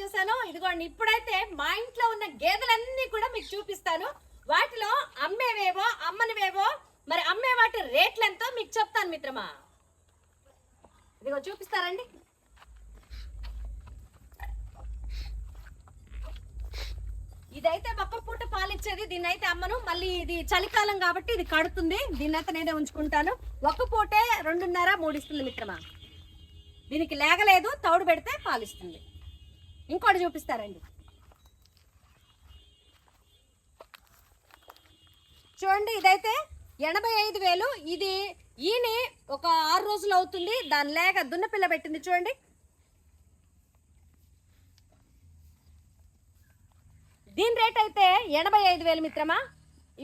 చూసాను ఇదిగోండి ఇప్పుడైతే మా ఇంట్లో ఉన్న గేదెలన్నీ కూడా మీకు చూపిస్తాను. వాటిలో అమ్మేవేవో అమ్మనివేవో మరి అమ్మే వాటి రేట్లు ఎంతో మీకు చెప్తాను మిత్రమా? ఇదిగో చూపిస్తారండి. ఇదైతే ఒక్క పూట పాలిచ్చేది దీన్ని అయితే అమ్మను. మళ్ళీ ఇది చలికాలం కాబట్టి ఇది కడుతుంది. దీన్ని అయితే నేనే ఉంచుకుంటాను. ఒక్క పూటే రెండున్నర మూడు ఇస్తుంది మిత్రమా? దీనికి లేగలేదు తౌడు పెడితే పాలిస్తుంది. ఇంకోటి చూపిస్తారండి. చూడండి ఇదైతే ఎనభై ఐదు వేలు. ఇది ఈని ఒక ఆరు రోజులు అవుతుంది. దాని లేక దున్నపిల్ల పెట్టింది చూడండి. దీని రేట్ అయితే ఎనభై ఐదు వేలు మిత్రమా?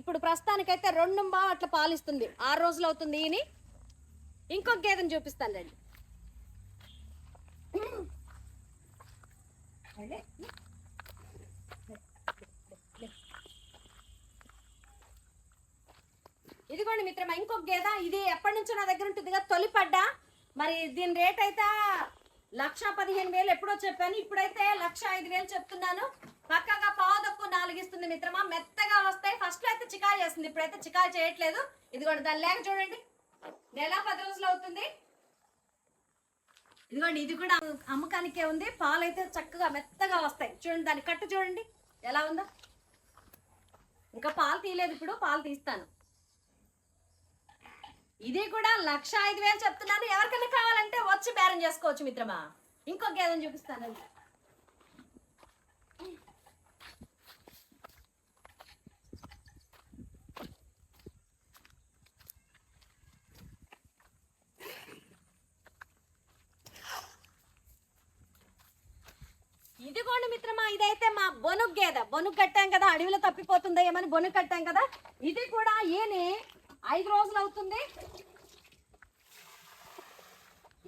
ఇప్పుడు ప్రస్తుతానికైతే రెండు బా అట్లా పాలిస్తుంది. ఆరు రోజులు అవుతుంది ఈని ఇంకొక గేదెని చూపిస్తాను రండి ఇదిగోండి మిత్రమా ఇంకొక గేద. ఇది ఎప్పటి నుంచో నా దగ్గర ఉంటుంది కదా తొలిపడ్డ. మరి దీని రేట్ అయితే లక్ష పదిహేను వేలు ఎప్పుడో చెప్పాను. ఇప్పుడైతే లక్ష ఐదు వేలు చెప్తున్నాను. పక్కగా పావుదప్పు నాలుగు ఇస్తుంది మిత్రమా. మెత్తగా వస్తాయి. ఫస్ట్లో అయితే చికాయి చేస్తుంది. ఇప్పుడైతే చికాయి చేయట్లేదు. ఇదిగోండి దాని లేక చూడండి. నెల పది రోజులు అవుతుంది. ఇదిగోండి ఇది కూడా అమ్మకానికే ఉంది. పాలు అయితే చక్కగా మెత్తగా వస్తాయి. చూడండి దాని కట్టు చూడండి. ఎలా ఉందో. ఇంకా పాలు తీయలేదు ఇప్పుడు పాలు తీస్తాను. ఇది కూడా లక్ష ఐదు వేలు చెప్తున్నాను. ఎవరికైనా కావాలంటే వచ్చి బేరం చేసుకోవచ్చు మిత్రమా. ఇంకొక గేదెని చూపిస్తానండి. ఇదిగోండి మిత్రమా ఇదైతే మా బొనుగు గేదె. బొనుగు కట్టాం కదా అడవిలో తప్పిపోతుందా ఏమని బొనుగు కట్టాం కదా. ఇది కూడా ఈయని ఐదు రోజులు అవుతుంది.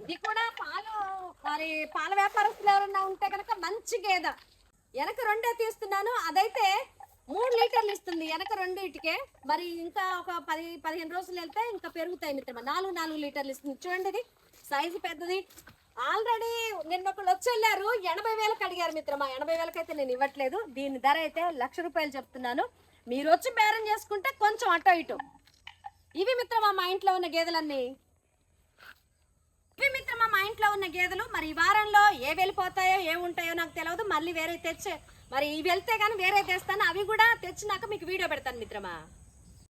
ఇది కూడా పాలు మరి పాల వ్యాపారస్తులు ఎవరన్నా ఉంటే కనుక మంచి గేదె. వెనక రెండే తీస్తున్నాను. అదైతే మూడు లీటర్లు ఇస్తుంది. వెనక రెండు ఇటుకే. మరి ఇంకా ఒక పది పదిహేను రోజులు వెళ్తే ఇంకా పెరుగుతాయి మిత్రమా. నాలుగు నాలుగు లీటర్లు ఇస్తుంది. చూడండి ఇది. సైజు పెద్దది. ఆల్రెడీ నిన్న ఒకళ్ళు వచ్చి వెళ్ళారు. ఎనభై వేలకు అడిగారు మిత్రమా. ఎనభై వేలకైతే నేను ఇవ్వట్లేదు. దీని ధర అయితే లక్ష రూపాయలు చెప్తున్నాను. మీరు వచ్చి బేరం చేసుకుంటే కొంచెం అటు ఇటు. ఇవి మిత్రమా మా ఇంట్లో ఉన్న గేదెలన్నీ? ఇవి మిత్రమా మా ఇంట్లో ఉన్న గేదెలు? మరి ఈ వారంలో ఏ వెళ్ళిపోతాయో ఏ ఉంటాయో నాకు తెలియదు మళ్ళీ వేరే తెచ్చే మరి ఇవి వెళ్తే కానీ వేరే తెస్తాను. అవి కూడా తెచ్చినాక మీకు వీడియో పెడతాను మిత్రమా.